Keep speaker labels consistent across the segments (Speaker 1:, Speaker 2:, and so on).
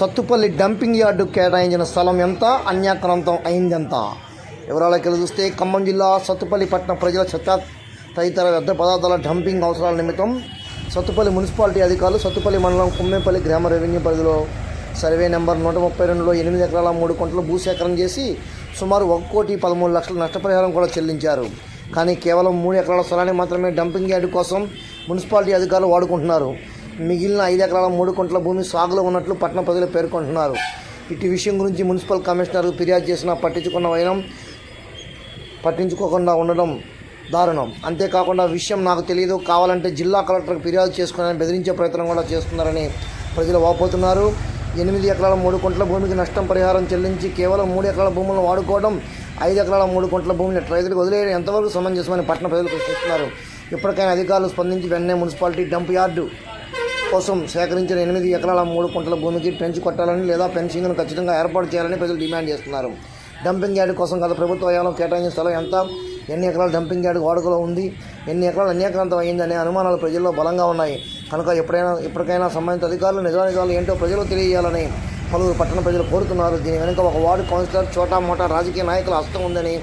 Speaker 1: Sathupalli dumping yard కేటాయించిన స్థలం ఎంత? అన్యాక్రాంతం అయిందెంత? వివరాలకి చూస్తే ఖమ్మం జిల్లా సత్తుపల్లి పట్టణ ప్రజల చెత్త తదితర వ్యర్థ పదార్థాల డంపింగ్ అవసరాల నిమిత్తం సత్తుపల్లి మున్సిపాలిటీ అధికారులు సత్తుపల్లి మండలం కుమ్మేపల్లి గ్రామ రెవెన్యూ పరిధిలో సర్వే నెంబర్ నూట ముప్పై రెండులో ఎనిమిది ఎకరాల మూడు కొంటలు భూసేకరణ చేసి సుమారు ఒక కోటి పదమూడు లక్షల నష్టపరిహారం కూడా చెల్లించారు. కానీ కేవలం మూడు ఎకరాల స్థలాన్ని మాత్రమే డంపింగ్ యార్డు కోసం మున్సిపాలిటీ అధికారులు వాడుకుంటున్నారు. మిగిలిన ఐదు ఎకరాల మూడు కుంటల భూమి సాగులో ఉన్నట్లు పట్టణ ప్రజలు పేర్కొంటున్నారు. ఇటు విషయం గురించి మున్సిపల్ కమిషనర్ ఫిర్యాదు చేసినా పట్టించుకున్న వైనం పట్టించుకోకుండా ఉండడం దారుణం. అంతేకాకుండా విషయం నాకు తెలియదు కావాలంటే జిల్లా కలెక్టర్కి ఫిర్యాదు చేసుకుని బెదిరించే ప్రయత్నం కూడా చేస్తున్నారని ప్రజలు వాపోతున్నారు. ఎనిమిది ఎకరాల మూడు కుంటల భూమికి నష్టం పరిహారం చెల్లించి కేవలం మూడు ఎకరాల భూములను వాడుకోవడం ఐదు ఎకరాల మూడు కుంటల భూమిని రైతులకు వదిలేయడం ఎంతవరకు సమంజసమని పట్టణ ప్రజలు ప్రశ్నిస్తున్నారు. ఇప్పటికైనా అధికారులు స్పందించి వెంటనే మున్సిపాలిటీ డంప్ యార్డు కోసం సేకరించిన ఎనిమిది ఎకరాల మూడు కుంటల భూమికి పెంచి కొట్టాలని లేదా పెన్షింగ్ను ఖచ్చితంగా ఏర్పాటు చేయాలని ప్రజలు డిమాండ్ చేస్తున్నారు. డంపింగ్ యార్డ్ కోసం గత ప్రభుత్వ హయాంలో కేటాయించిన స్థలం ఎంత? ఎన్ని ఎకరాల డంపింగ్ యార్డ్ వాడుకలో ఉంది? ఎన్ని ఎకరాలు అన్యాక్రాంతం అయిందనే అనుమానాలు ప్రజల్లో బలంగా ఉన్నాయి. కనుక ఎప్పుడైనా ఇప్పటికైనా సంబంధిత అధికారులు నిజానిజాలు ఏంటో ప్రజలు తెలియజేయాలని పలువురు పట్టణ ప్రజలు కోరుతున్నారు. దీని వెనుక ఒక వార్డు కౌన్సిలర్ చోటా మోటా రాజకీయ నాయకుల హస్తం ఉందని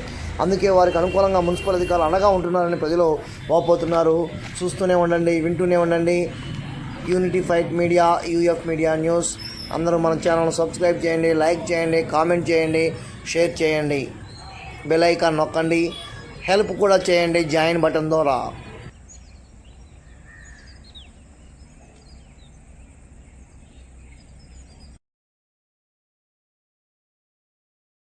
Speaker 1: అందుకే వారికి అనుకూలంగా మున్సిపల్ అధికారులు అండగా ఉంటున్నారని ప్రజలు వాపోతున్నారు. చూస్తూనే ఉండండి వింటూనే ఉండండి. Unity fight media UF media news అందరూ మన ఛానల్ సబ్స్క్రైబ్ చేయండి లైక్ చేయండి కామెంట్ చేయండి షేర్ చేయండి. బెల్ ఐకాన్ నొక్కండి. హెల్ప్ కూడా చేయండి జాయిన్ బటన్ ద్వారా.